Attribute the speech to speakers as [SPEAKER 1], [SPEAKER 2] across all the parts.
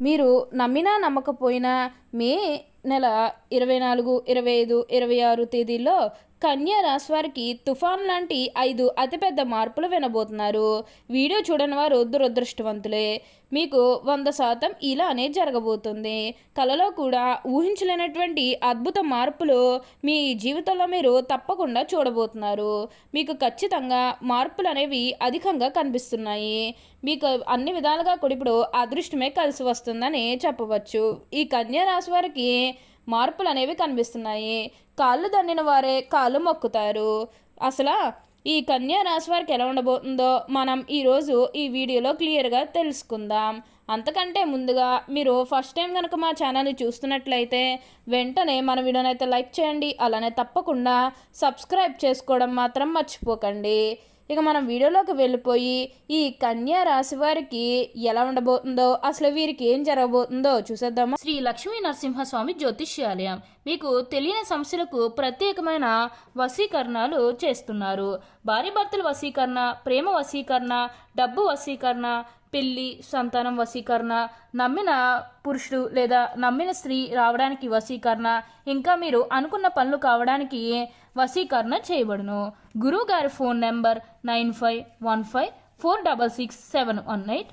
[SPEAKER 1] మీరు నమ్మినా నమ్మకపోయినా మే నెల ఇరవై నాలుగు ఇరవై ఐదు ఇరవై ఆరు తేదీల్లో కన్యా రాశి వారికి తుఫాన్ లాంటి ఐదు అతిపెద్ద మార్పులు వినబోతున్నారు. వీడియో చూడని వారు దురదృష్టవంతులే. మీకు వంద శాతం ఇలానే జరగబోతుంది. కలలో కూడా ఊహించలేనటువంటి అద్భుత మార్పులు మీ జీవితంలో మీరు తప్పకుండా చూడబోతున్నారు. మీకు ఖచ్చితంగా మార్పులు అనేవి అధికంగా కనిపిస్తున్నాయి. మీకు అన్ని విధాలుగా కూడా ఇప్పుడు అదృష్టమే కలిసి వస్తుందని చెప్పవచ్చు. ఈ కన్యా రాశి వారికి మార్పులు అనేవి కనిపిస్తున్నాయి. కాళ్ళు దండిన వారే కాళ్ళు మొక్కుతారు. అసలు ఈ కన్యా రాశి వారికి ఎలా ఉండబోతుందో మనం ఈరోజు ఈ వీడియోలో క్లియర్గా తెలుసుకుందాం. అంతకంటే ముందుగా మీరు ఫస్ట్ టైం కనుక మా ఛానల్ని చూస్తున్నట్లయితే వెంటనే మన వీడియోనైతే లైక్ చేయండి. అలానే తప్పకుండా సబ్స్క్రైబ్ చేసుకోవడం మాత్రం మర్చిపోకండి. ఇక మనం వీడియోలోకి వెళ్ళిపోయి ఈ కన్యా రాశి వారికి ఎలా ఉండబోతుందో అసలు వీరికి ఏం జరగబోతుందో చూసేద్దామా? శ్రీ లక్ష్మీ నరసింహస్వామి జ్యోతిష్యాలయం మీకు తెలియని సమస్యలకు ప్రత్యేకమైన వశీకరణాలు చేస్తున్నారు. భార్య భర్తల వశీకరణ ప్రేమ వశీకరణ డబ్బు వశీకరణ పెళ్ళి సంతానం వశీకరణ నమ్మిన పురుషుడు లేదా నమ్మిన స్త్రీ రావడానికి వశీకరణ ఇంకా మీరు అనుకున్న పనులు కావడానికి వశీకరణ చేయబడును. గురువు గారి phone number nine five one five four double six seven one eight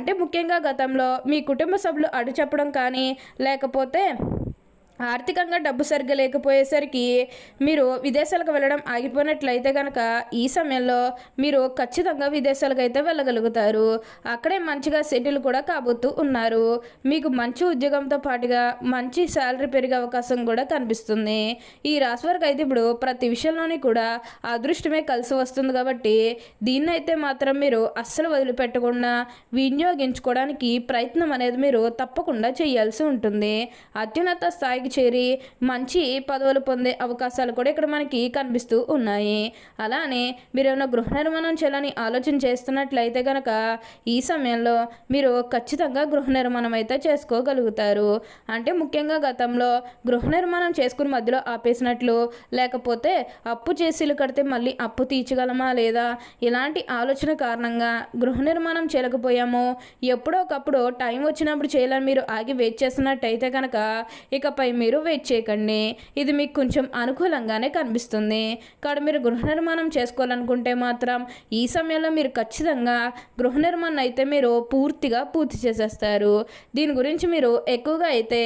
[SPEAKER 1] అంటే ముఖ్యంగా గతంలో మీ కుటుంబ సభ్యులు అడుచెప్పడం కానీ లేకపోతే ఆర్థికంగా డబ్బు సరిగ్గా లేకపోయేసరికి మీరు విదేశాలకు వెళ్ళడం ఆగిపోయినట్లయితే కనుక ఈ సమయంలో మీరు ఖచ్చితంగా విదేశాలకు అయితే వెళ్ళగలుగుతారు. అక్కడే మంచిగా సెటిల్ కూడా కాబోతూ ఉన్నారు. మీకు మంచి ఉద్యోగంతో పాటుగా మంచి శాలరీ పెరిగే అవకాశం కూడా కనిపిస్తుంది. ఈ రాశి వరకు అయితే ఇప్పుడు ప్రతి విషయంలోని కూడా అదృష్టమే కలిసి వస్తుంది కాబట్టి దీన్నైతే మాత్రం మీరు అస్సలు వదిలిపెట్టకుండా వినియోగించుకోవడానికి ప్రయత్నం అనేది మీరు తప్పకుండా చేయాల్సి ఉంటుంది. అత్యున్నత స్థాయికి చేరి మంచి పదవులు పొందే అవకాశాలు కూడా ఇక్కడ మనకి కనిపిస్తూ ఉన్నాయి. అలానే మీరు ఏమైనా గృహ నిర్మాణం చేయాలని ఆలోచన చేస్తున్నట్లయితే కనుక ఈ సమయంలో మీరు ఖచ్చితంగా గృహ నిర్మాణం అయితే చేసుకోగలుగుతారు. అంటే ముఖ్యంగా గతంలో గృహ నిర్మాణం చేసుకుని మధ్యలో ఆపేసినట్లు లేకపోతే అప్పు చేసిలు కడితే మళ్ళీ అప్పు తీర్చగలమా లేదా? ఇలాంటి ఆలోచన కారణంగా గృహ నిర్మాణం చేయలేకపోయాము. ఎప్పుడో ఒకప్పుడు టైం వచ్చినప్పుడు చేయాలని మీరు ఆగి వెయిట్ చేస్తున్నట్టయితే కనుక ఇకపై మీరు వెయిట్ చేయకండి. ఇది మీకు కొంచెం అనుకూలంగానే కనిపిస్తుంది. కాబట్టి మీరు గృహ నిర్మాణం చేసుకోవాలనుకుంటే మాత్రం ఈ సమయంలో మీరు ఖచ్చితంగా గృహ నిర్మాణం అయితే మీరు పూర్తిగా పూర్తి చేసేస్తారు. దీని గురించి మీరు ఎక్కువగా అయితే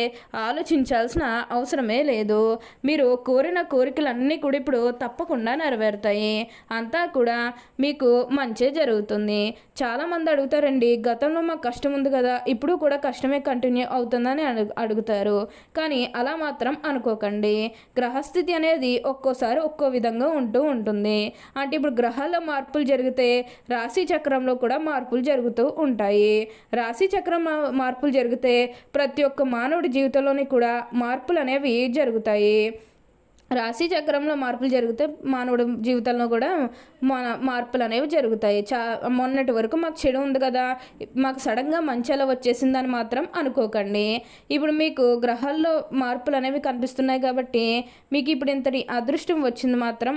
[SPEAKER 1] ఆలోచించాల్సిన అవసరమే లేదు. మీరు కోరిన కోరికలన్నీ కూడా ఇప్పుడు తప్పకుండా నెరవేరుతాయి. అంతా కూడా మీకు మంచి జరుగుతుంది. చాలామంది అడుగుతారండి గతంలో మాకు కష్టం ఉంది కదా ఇప్పుడు కూడా కష్టమే కంటిన్యూ అవుతుందని అడుగు అడుగుతారు. కానీ అలా అలా మాత్రం అనుకోకండి. గ్రహస్థితి అనేది ఒక్కోసారి ఒక్కో విధంగా ఉంటూ ఉంటుంది. అంటే ఇప్పుడు గ్రహాల్లో మార్పులు జరిగితే రాశి చక్రంలో కూడా మార్పులు జరుగుతూ ఉంటాయి. రాశి చక్రం మార్పులు జరిగితే ప్రతి ఒక్క మానవుడి జీవితంలోని కూడా మార్పులు అనేవి జరుగుతాయి. రాశి చక్రంలో మార్పులు జరిగితే మానవుడి జీవితంలో కూడా మన మార్పులు అనేవి జరుగుతాయి. చా మొన్నటి వరకు మాకు చెడు ఉంది కదా మాకు సడన్గా మంచి ఎలా వచ్చేసిందని మాత్రం అనుకోకండి. ఇప్పుడు మీకు గ్రహాల్లో మార్పులు అనేవి కనిపిస్తున్నాయి కాబట్టి మీకు ఇప్పుడు ఇంతటి అదృష్టం వచ్చింది మాత్రం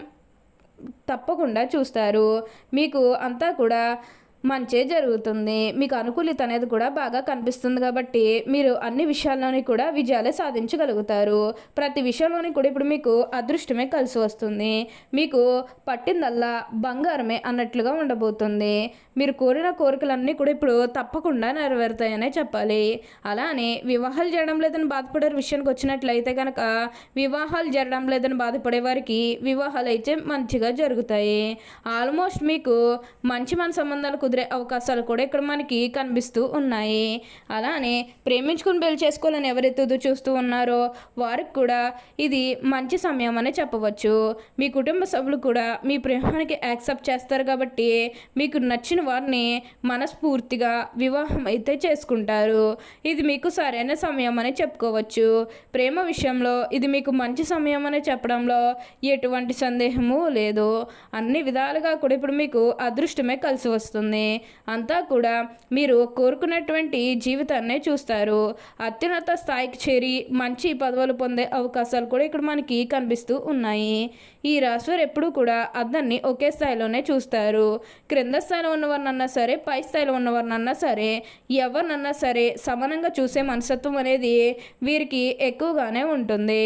[SPEAKER 1] తప్పకుండా చూస్తారు. మీకు అంతా కూడా మంచే జరుగుతుంది. మీకు అనుకూలిత అనేది కూడా బాగా కనిపిస్తుంది కాబట్టి మీరు అన్ని విషయాల్లోని కూడా విజయాలే సాధించగలుగుతారు. ప్రతి విషయంలోని కూడా ఇప్పుడు మీకు అదృష్టమే కలిసి వస్తుంది. మీకు పట్టిందల్లా బంగారమే అన్నట్లుగా ఉండబోతుంది. మీరు కోరిన కోరికలన్నీ కూడా ఇప్పుడు తప్పకుండా నెరవేరుతాయనే చెప్పాలి. అలానే వివాహాలు చేయడం లేదని బాధపడే విషయానికి వచ్చినట్లయితే కనుక వివాహాలు జరగడం లేదని బాధపడే వారికి వివాహాలు అయితే మంచిగా జరుగుతాయి. ఆల్మోస్ట్ మీకు మంచి మన సంబంధాలు కుదిరి కుదిరే అవకాశాలు కూడా ఇక్కడ మనకి కనిపిస్తూ ఉన్నాయి అలానే ప్రేమించుకుని పెళ్ళి చేసుకోవాలని ఎవరైతే చూస్తూ ఉన్నారో వారికి కూడా ఇది మంచి సమయం అని చెప్పవచ్చు మీ కుటుంబ సభ్యులు కూడా మీ ప్రేమానికి యాక్సెప్ట్ చేస్తారు కాబట్టి మీకు నచ్చిన వారిని మనస్ఫూర్తిగా వివాహం అయితే చేసుకుంటారు ఇది మీకు సరైన సమయం అని చెప్పుకోవచ్చు ప్రేమ విషయంలో ఇది మీకు మంచి సమయం అని చెప్పడంలో ఎటువంటి సందేహము లేదు అన్ని విధాలుగా కూడా ఇప్పుడు మీకు అదృష్టమే కలిసి వస్తుంది అంతా కూడా మీరు కోరుకున్నటువంటి జీవితాన్నే చూస్తారు. అత్యున్నత స్థాయికి చేరి మంచి పదవులు పొందే అవకాశాలు కూడా ఇక్కడ మనకి కనిపిస్తూ ఉన్నాయి. ఈ రాశివారు ఎప్పుడూ కూడా అందరినీ ఒకే స్థాయిలోనే చూస్తారు. క్రింద స్థాయిలో ఉన్నవారినన్నా సరే పై స్థాయిలో ఉన్నవారినన్నా సరే ఎవరినన్నా సరే సమానంగా చూసే మనస్తత్వం అనేది వీరికి ఎక్కువగానే ఉంటుంది.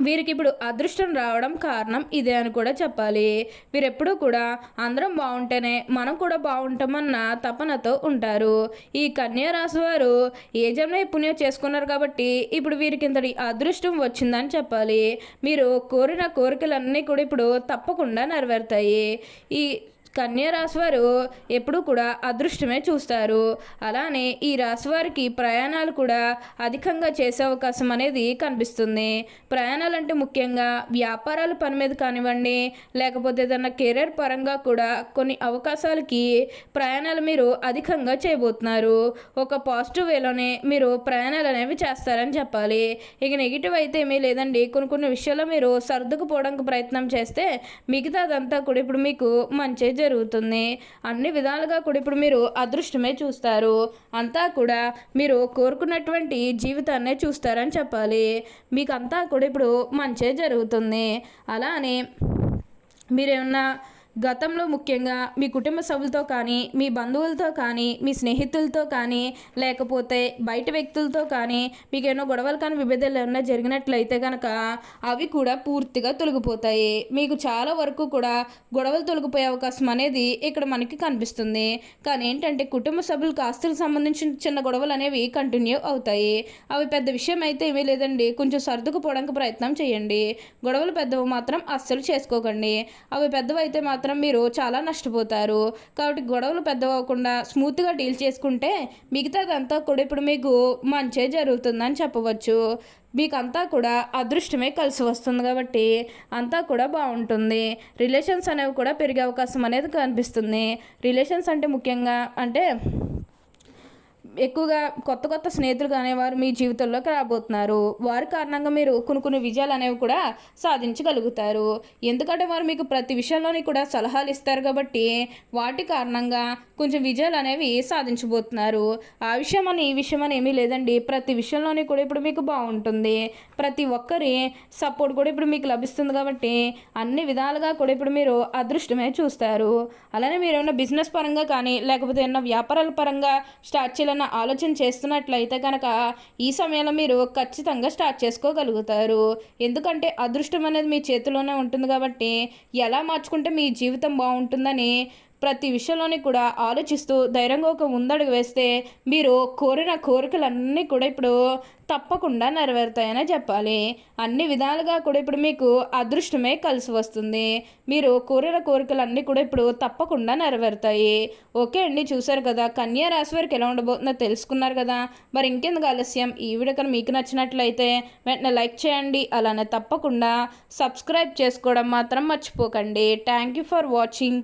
[SPEAKER 1] వీరికి ఇప్పుడు అదృష్టం రావడం కారణం ఇదే అని కూడా చెప్పాలి. వీరెప్పుడూ కూడా అందరం బాగుంటేనే మనం కూడా బాగుంటామన్న తపనతో ఉంటారు. ఈ కన్యా రాశి వారు ఏ జన్మ పుణ్యం చేసుకున్నారు కాబట్టి ఇప్పుడు వీరికి ఇంతటి అదృష్టం వచ్చిందని చెప్పాలి. మీరు కోరిన కోరికలన్నీ కూడా ఇప్పుడు తప్పకుండా నెరవేరుతాయి. ఈ కన్యా రాశి వారు ఎప్పుడూ కూడా అదృష్టమే చూస్తారు. అలానే ఈ రాశి వారికి ప్రయాణాలు కూడా అధికంగా చేసే అవకాశం అనేది కనిపిస్తుంది. ప్రయాణాలు అంటే ముఖ్యంగా వ్యాపారాల పని మీద కానివ్వండి లేకపోతే ఏదన్నా కెరీర్ పరంగా కూడా కొన్ని అవకాశాలకి ప్రయాణాలు మీరు అధికంగా చేయబోతున్నారు. ఒక పాజిటివ్ వేలోనే మీరు ప్రయాణాలు అనేవి చేస్తారని చెప్పాలి. ఇక నెగిటివ్ అయితే ఏమీ లేదండి. కొన్ని కొన్ని విషయాల్లో మీరు సర్దుకుపోవడానికి ప్రయత్నం చేస్తే మిగతాదంతా కూడా ఇప్పుడు మీకు మంచి జరుగుతుంది. అన్ని విధాలుగా కూడా ఇప్పుడు మీరు అదృష్టమే చూస్తారు. అంతా కూడా మీరు కోరుకున్నటువంటి జీవితాన్నే చూస్తారని చెప్పాలి. మీకు అంతా కూడా ఇప్పుడు మంచే జరుగుతుంది. అలానే మీరేమన్నా గతంలో ముఖ్యంగా మీ కుటుంబ సభ్యులతో కానీ మీ బంధువులతో కానీ మీ స్నేహితులతో కానీ లేకపోతే బయట వ్యక్తులతో కానీ మీకు ఏమైనా గొడవలు కానీ విభేదాలు ఏమైనా జరిగినట్లయితే కనుక అవి కూడా పూర్తిగా తొలగిపోతాయి. మీకు చాలా వరకు కూడా గొడవలు తొలగిపోయే అవకాశం అనేది ఇక్కడ మనకి కనిపిస్తుంది. కానీ ఏంటంటే కుటుంబ సభ్యులకు ఆస్తులకు సంబంధించిన చిన్న గొడవలు అనేవి కంటిన్యూ అవుతాయి. అవి పెద్ద విషయం అయితే ఏమీ లేదండి. కొంచెం సర్దుకుపోవడానికి ప్రయత్నం చేయండి. గొడవలు పెద్దవి మాత్రం అస్సలు చేసుకోకండి. అవి పెద్దవి అయితే మాత్రం మాత్రం మీరు చాలా నష్టపోతారు. కాబట్టి గొడవలు పెద్దవకుండా స్మూత్గా డీల్ చేసుకుంటే మిగతాదంతా కూడా ఇప్పుడు మీకు మంచే జరుగుతుందని చెప్పవచ్చు. మీకంతా కూడా అదృష్టమే కలిసి వస్తుంది కాబట్టి అంతా కూడా బాగుంటుంది. రిలేషన్స్ అనేవి కూడా పెరిగే అవకాశం అనేది కనిపిస్తుంది. రిలేషన్స్ అంటే ముఖ్యంగా అంటే ఎక్కువగా కొత్త కొత్త స్నేహితులు అనేవారు మీ జీవితంలోకి రాబోతున్నారు. వారి కారణంగా మీరు కొన్ని కొన్ని విజయాలు అనేవి కూడా సాధించగలుగుతారు. ఎందుకంటే వారు మీకు ప్రతి విషయంలోని కూడా సలహాలు ఇస్తారు కాబట్టి వాటి కారణంగా కొంచెం విజయాలు అనేవి సాధించబోతున్నారు. ఆ విషయం అని ఈ విషయం అని ఏమీ లేదండి. ప్రతి విషయంలోని కూడా ఇప్పుడు మీకు బాగుంటుంది. ప్రతి ఒక్కరి సపోర్ట్ కూడా ఇప్పుడు మీకు లభిస్తుంది కాబట్టి అన్ని విధాలుగా కూడా ఇప్పుడు మీరు అదృష్టమే చూస్తారు. అలానే మీరు ఏమైనా బిజినెస్ పరంగా కానీ లేకపోతే ఏమైనా వ్యాపారాల పరంగా స్టార్ట్ చేయాలన్న ఆలోచన చేస్తున్నట్లయితే కనుక ఈ సమయంలో మీరు ఖచ్చితంగా స్టార్ట్ చేసుకోగలుగుతారు. ఎందుకంటే అదృష్టం అనేది మీ చేతిలోనే ఉంటుంది కాబట్టి ఎలా మార్చుకుంటే మీ జీవితం బాగుంటుందని ప్రతి విషయంలోని కూడా ఆలోచిస్తూ ధైర్యంగా ఒక ముందడుగు వేస్తే మీరు కోరిన కోరికలన్నీ కూడా ఇప్పుడు తప్పకుండా నెరవేరుతాయని చెప్పాలి. అన్ని విధాలుగా కూడా ఇప్పుడు మీకు అదృష్టమే కలిసి వస్తుంది. మీరు కోరిన కోరికలన్నీ కూడా ఇప్పుడు తప్పకుండా నెరవేరుతాయి. ఓకే అండి చూసారు కదా కన్యా రాశి వారికి ఎలా ఉండబోతుందో తెలుసుకున్నారు కదా. మరి ఇంకెందుకు ఆలస్యం? ఈ వీడియో కనుక మీకు నచ్చినట్లయితే వెంటనే లైక్ చేయండి. అలానే తప్పకుండా సబ్స్క్రైబ్ చేసుకోవడం మాత్రం మర్చిపోకండి. Thank you for watching.